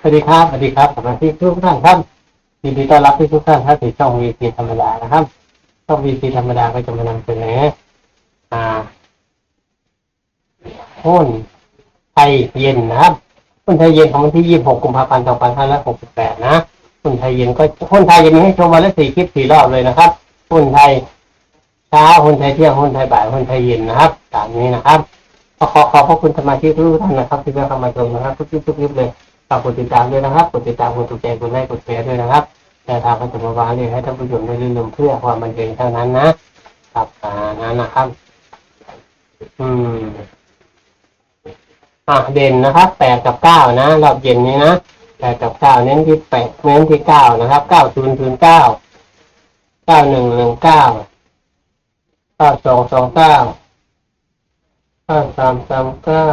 สวัสดีครับ สวัสดีครับสมาชิกทุกท่านครับยินดีต้อนรับที่ทุกท่านครับที่ช่องวีซีธรรมดานะครับ ช่องวีซีธรรมดาก็จะมานำเสนออ่าหุ้นไทยเย็นนะครับหุ้นไทยเย็นของวันที่ 26 กุมภาพันธ์ 2568 นะหุ้นไทยเย็นก็หุ้นไทยเย็นมีให้ชมวันละสี่คลิปสี่รอบเลยนะครับหุ้นไทยเช้าหุ้นไทยเที่ยงหุ้นไทยบ่ายหุ้นไทยเย็นนะครับตามนี้นะครับก็ขอขอบพระคุณสมาชิกทุกท่านนะครับ ที่เข้ามาชมนะครับทุกคลิปทุกคลิปเลย ฝากกดติดตามด้วยนะครับ กดติดตามกดถูกใจกดไลค์กดแชร์ด้วยนะครับแต่ทางก็จะมาวางเรียให้ท่านผู้ชมได้เรียนรู้เพื่อความบันเทิงเท่านั้นนะครับอ่านั้นนะครับ อืมอะเด่นนะครับแปดกับเก้านะรอบเย็นนี้นะแปดกับเก้าเน้นที่แปดเน้นที่เก้านะครับเก้าศูนย์ศูนย์เก้าเก้าหนึ่งหนึ่งเก้าเก้าสองสองเก้าเก้าสามสามเก้า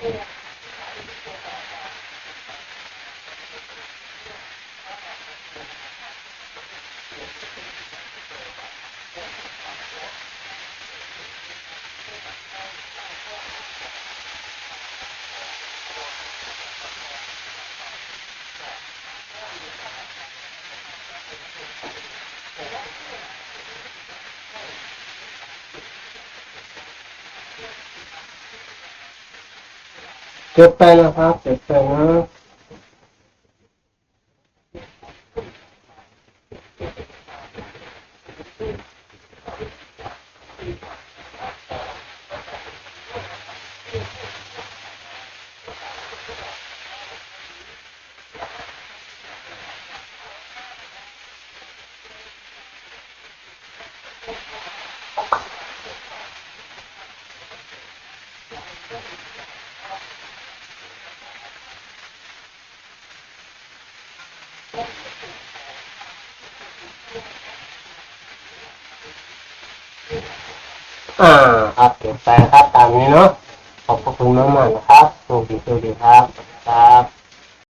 Yeah. เก็บไปนะครับเก็บไปนะ อ่าครับเก็บไปนะครับ ตามนี้เนาะ ขอบพระคุณมากๆนะครับโชคดีโชคดีครับ ครับ